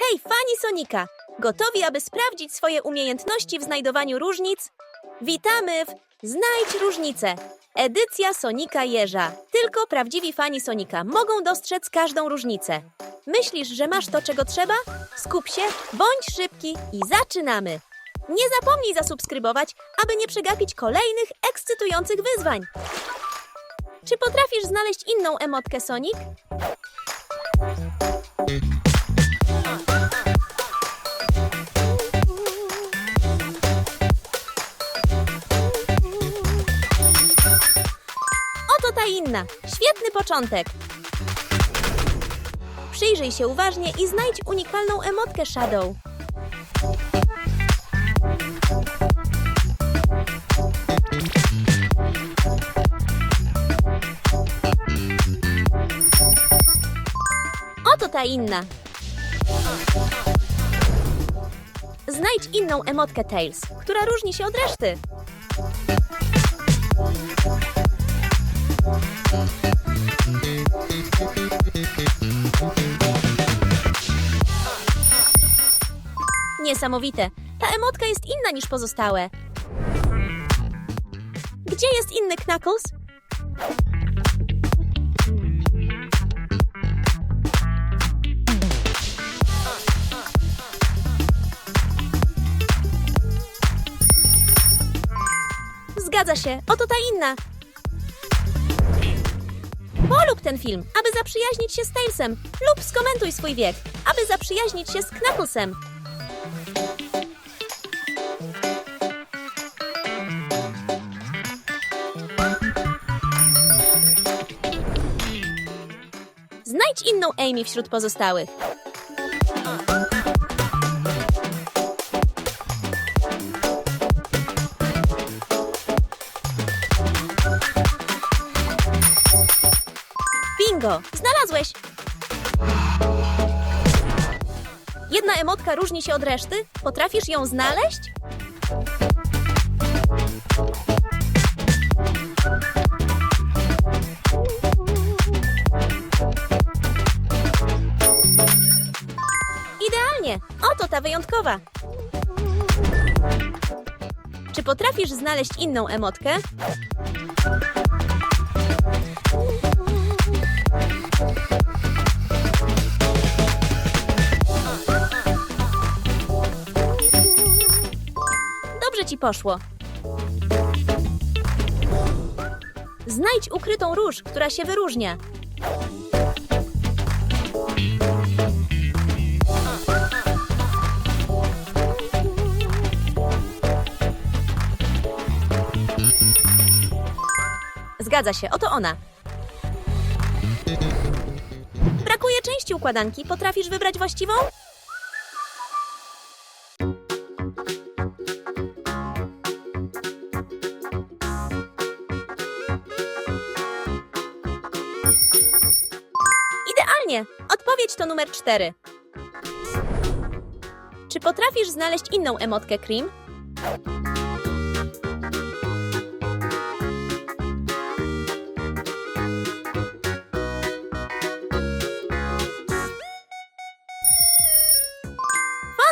Hej, fani Sonika! Gotowi, aby sprawdzić swoje umiejętności w znajdowaniu różnic? Witamy w Znajdź różnicę! Edycja Sonika Jeża. Tylko prawdziwi fani Sonika mogą dostrzec każdą różnicę. Myślisz, że masz to, czego trzeba? Skup się, bądź szybki i zaczynamy! Nie zapomnij zasubskrybować, aby nie przegapić kolejnych ekscytujących wyzwań. Czy potrafisz znaleźć inną emotkę Sonic? Świetny początek. Przyjrzyj się uważnie i znajdź unikalną emotkę Shadow. Oto ta inna. Znajdź inną emotkę Tails, która różni się od reszty. Niesamowite. Ta emotka jest inna niż pozostałe. Gdzie jest inny Knuckles? Zgadza się, oto ta inna. Polub ten film, aby zaprzyjaźnić się z Tailsem lub skomentuj swój wiek, aby zaprzyjaźnić się z Knucklesem. Znajdź inną Amy wśród pozostałych. Bingo! Znalazłeś! Jedna emotka różni się od reszty? Potrafisz ją znaleźć? Idealnie! Oto ta wyjątkowa! Czy potrafisz znaleźć inną emotkę? Ci poszło. Znajdź ukrytą róż, która się wyróżnia. Zgadza się, oto ona. Brakuje części układanki. Potrafisz wybrać właściwą? To numer cztery. Czy potrafisz znaleźć inną emotkę Cream?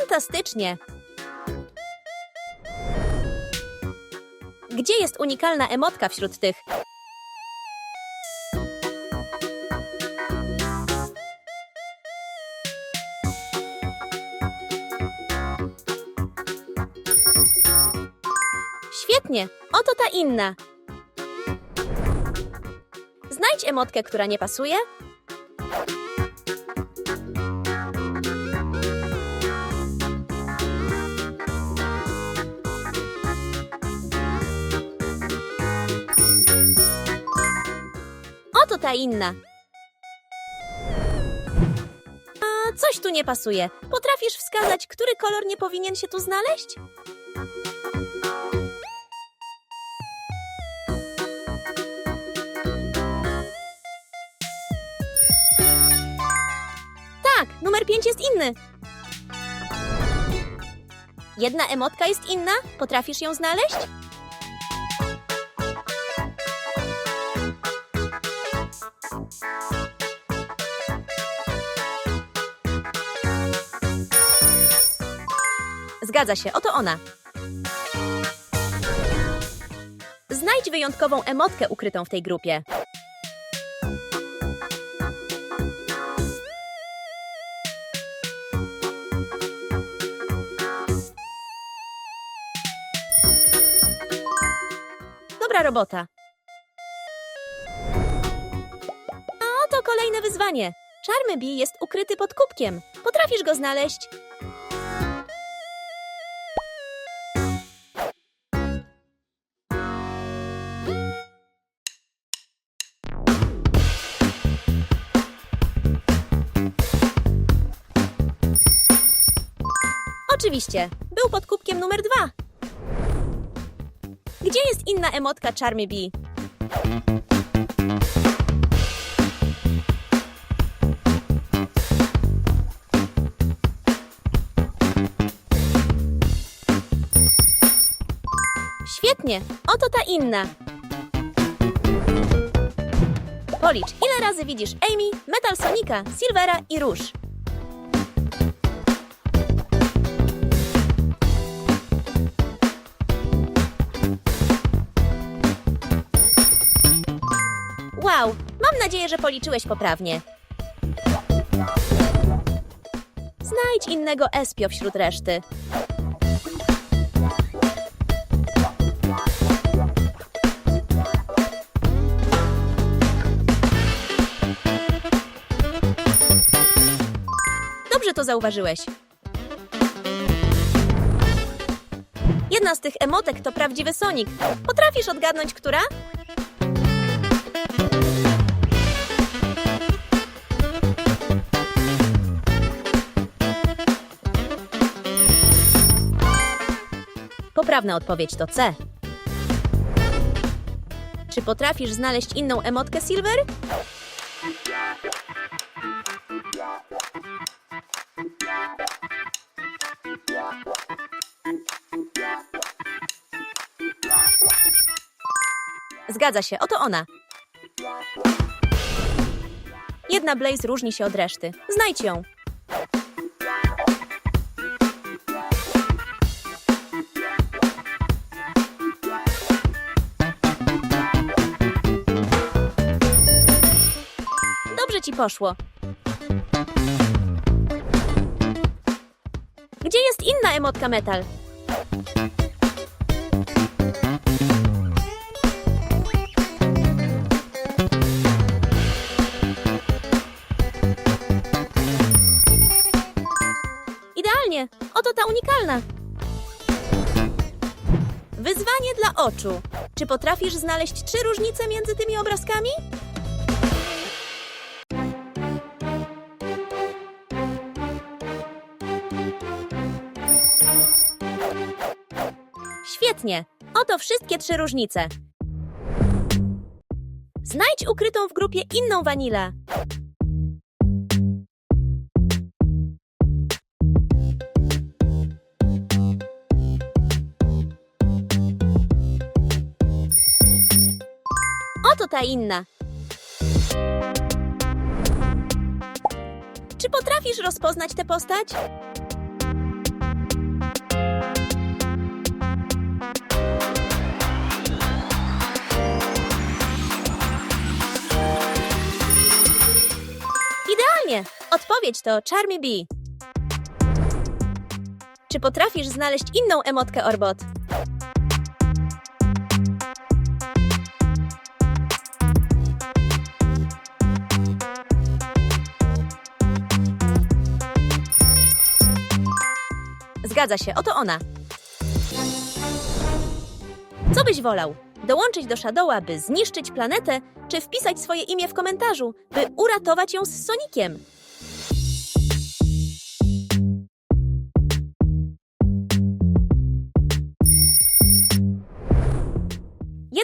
Fantastycznie! Gdzie jest unikalna emotka wśród tych? Świetnie! Oto ta inna. Znajdź emotkę, która nie pasuje. Oto ta inna. A coś tu nie pasuje. Potrafisz wskazać, który kolor nie powinien się tu znaleźć? Numer 5 jest inny. Jedna emotka jest inna? Potrafisz ją znaleźć? Zgadza się, oto ona. Znajdź wyjątkową emotkę ukrytą w tej grupie. Dobra robota. A oto kolejne wyzwanie. Charmy Bee jest ukryty pod kubkiem. Potrafisz go znaleźć? Oczywiście, był pod kubkiem numer dwa. Gdzie jest inna emotka Charmy Bee? Świetnie, oto ta inna. Policz, ile razy widzisz Amy, Metal Sonika, Silvera i Róż. Nadzieję, że policzyłeś poprawnie. Znajdź innego Espio wśród reszty. Dobrze to zauważyłeś. Jedna z tych emotek to prawdziwy Sonic. Potrafisz odgadnąć, która? Poprawna odpowiedź to C. Czy potrafisz znaleźć inną emotkę Silver? Zgadza się, oto ona. Jedna Blaze różni się od reszty. Znajdź ją. Ci poszło. Gdzie jest inna emotka metal? Idealnie! Oto ta unikalna. Wyzwanie dla oczu. Czy potrafisz znaleźć trzy różnice między tymi obrazkami? Oto wszystkie trzy różnice. Znajdź ukrytą w grupie inną wanilę. Oto ta inna. Czy potrafisz rozpoznać tę postać? Odpowiedź to Charmy Bee. Czy potrafisz znaleźć inną emotkę Orbot? Zgadza się, oto ona. Co byś wolał? Dołączyć do Shadowa, by zniszczyć planetę, czy wpisać swoje imię w komentarzu, by uratować ją z Sonikiem?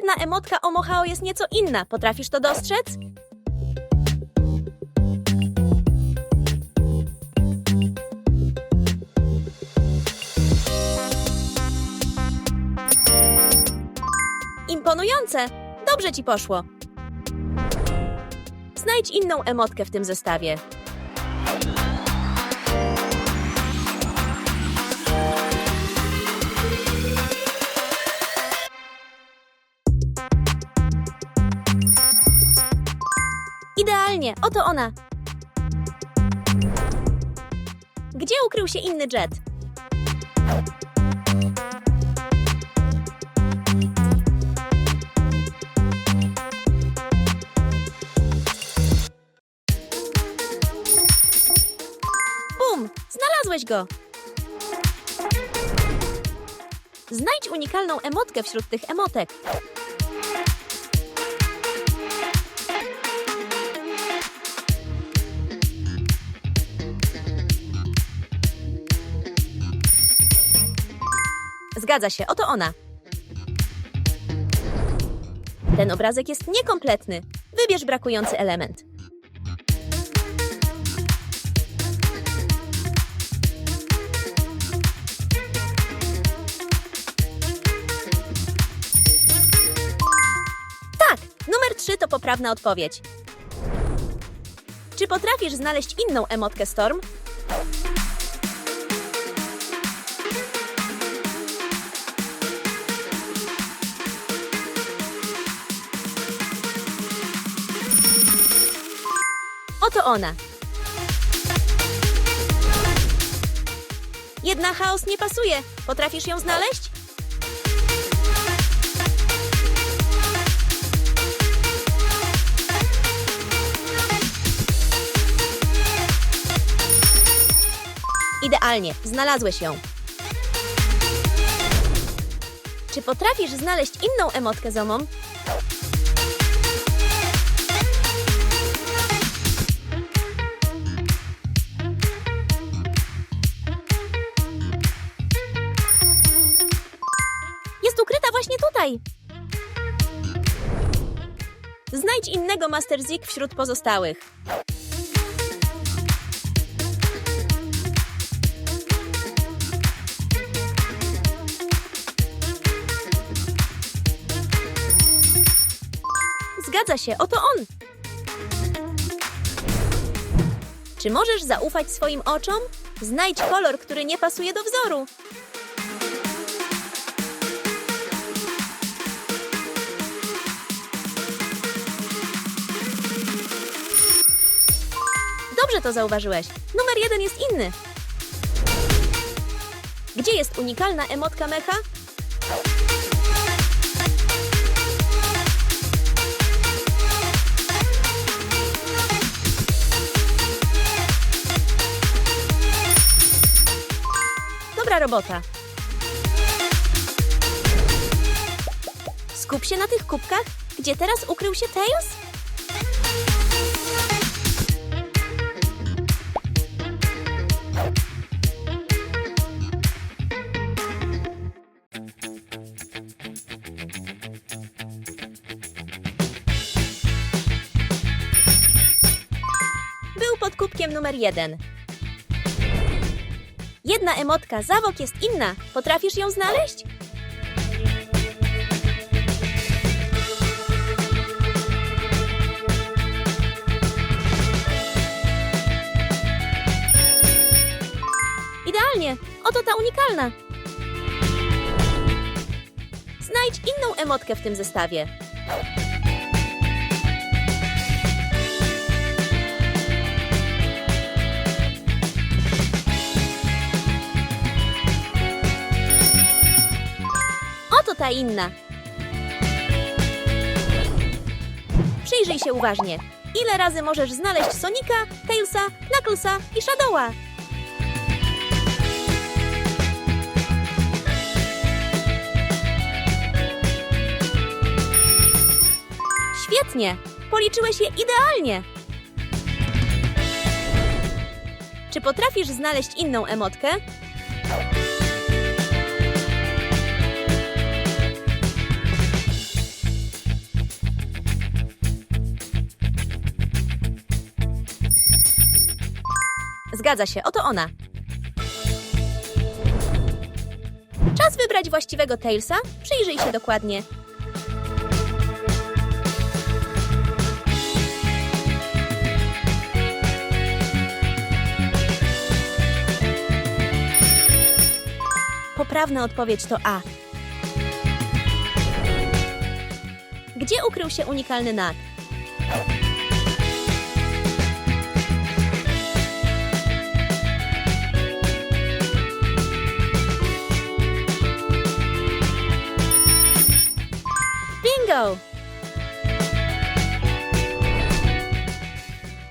Jedna emotka Omohao jest nieco inna. Potrafisz to dostrzec? Imponujące! Dobrze ci poszło. Znajdź inną emotkę w tym zestawie. Idealnie, oto ona. Gdzie ukrył się inny jet? Bum! Znalazłeś go! Znajdź unikalną emotkę wśród tych emotek. Zgadza się, oto ona. Ten obrazek jest niekompletny. Wybierz brakujący element. Tak, numer 3 to poprawna odpowiedź. Czy potrafisz znaleźć inną emotkę Storm? Ona. Jedna chaos nie pasuje. Potrafisz ją znaleźć? Idealnie, znalazłeś ją. Czy potrafisz znaleźć inną emotkę zomom? Właśnie tutaj. Znajdź innego Master Zik wśród pozostałych. Zgadza się, oto on. Czy możesz zaufać swoim oczom? Znajdź kolor, który nie pasuje do wzoru. Dobrze to zauważyłeś. Numer jeden jest inny. Gdzie jest unikalna emotka mecha? Dobra robota. Skup się na tych kubkach, gdzie teraz ukrył się Tails? 1. Jedna emotka zawok jest inna. Potrafisz ją znaleźć? Idealnie! Oto ta unikalna! Znajdź inną emotkę w tym zestawie. Ta inna. Przyjrzyj się uważnie. Ile razy możesz znaleźć Sonika, Tailsa, Knucklesa i Shadowa? Świetnie! Policzyłeś je idealnie! Czy potrafisz znaleźć inną emotkę? Zgadza się, oto ona. Czas wybrać właściwego Tailsa. Przyjrzyj się dokładnie. Poprawna odpowiedź to A. Gdzie ukrył się unikalny nag?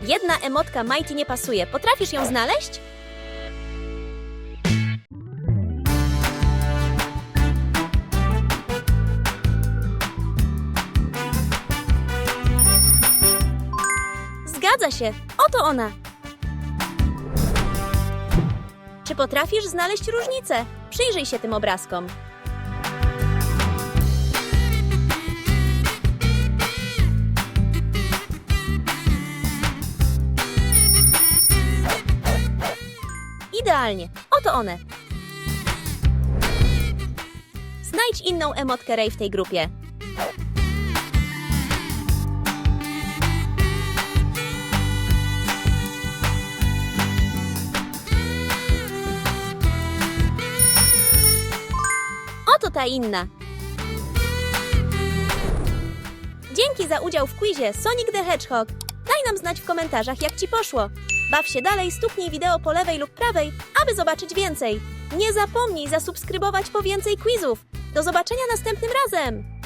Jedna emotka Mighty nie pasuje. Potrafisz ją znaleźć? Zgadza się. Oto ona. Czy potrafisz znaleźć różnicę? Przyjrzyj się tym obrazkom. Idealnie. Oto one. Znajdź inną emotkę Ray w tej grupie. Oto ta inna. Dzięki za udział w quizie Sonic the Hedgehog. Daj nam znać w komentarzach, jak Ci poszło. Baw się dalej, stuknij wideo po lewej lub prawej, aby zobaczyć więcej. Nie zapomnij zasubskrybować po więcej quizów. Do zobaczenia następnym razem!